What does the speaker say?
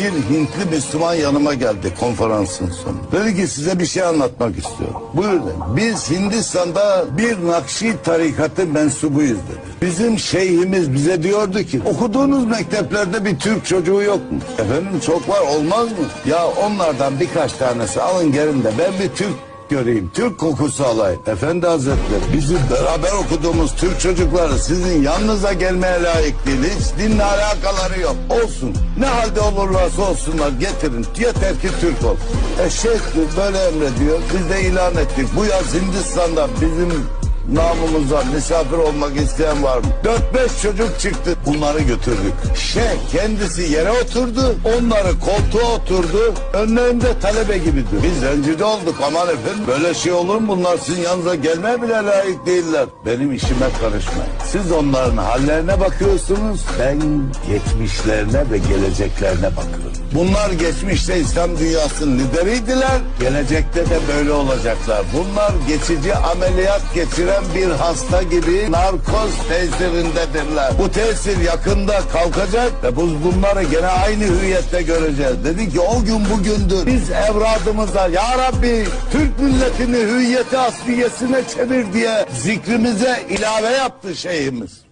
bir Hintli Müslüman yanıma geldi konferansın sonu. Dedi ki size bir şey anlatmak istiyorum. Buyur dedi. Biz Hindistan'da bir Nakşi tarikatı mensubuyuz dedi. Bizim şeyhimiz bize diyordu ki okuduğunuz mekteplerde bir Türk çocuğu yok mu? Efendim çok var olmaz mı? Ya onlardan birkaç tanesi alın gelin de ben bir Türk göreyim. Türk kokusu alayım. Efendi Hazretleri bizim beraber okuduğumuz Türk çocukları sizin yanınıza gelmeye layık değil. Hiç dinle alakaları yok. Olsun. Ne halde olurlarsa olsunlar getirin. Yeter ki Türk ol. E şeyh böyle emrediyor. Biz de ilan ettik. Bu yaz Hindistan'da bizim namımıza misafir olmak isteyen var mı? 4-5 çocuk çıktı. Bunları götürdük. Şeyh kendisi yere oturdu. Onları koltuğa oturdu. Önlerinde talebe gibi duruyor. Biz rencide olduk. Aman efendim böyle şey olur mu? Bunlar sizin yanınıza gelmeye bile layık değiller. Benim işime karışmayın. Siz onların hallerine bakıyorsunuz. Ben geçmişlerine ve geleceklerine bakıyorum. Bunlar geçmişte İslam dünyasının lideriydiler. Gelecekte de böyle olacaklar. Bunlar geçici ameliyat geçiren bir hasta gibi narkoz tesirindedirler. Bu tesir yakında kalkacak ve biz bunları gene aynı hüviyette göreceğiz. Dedi ki o gün bugündür. Biz evradımıza ya Rabbi Türk milletini hüviyeti asliyesine çevir diye zikrimize ilave yaptı şeyhimiz.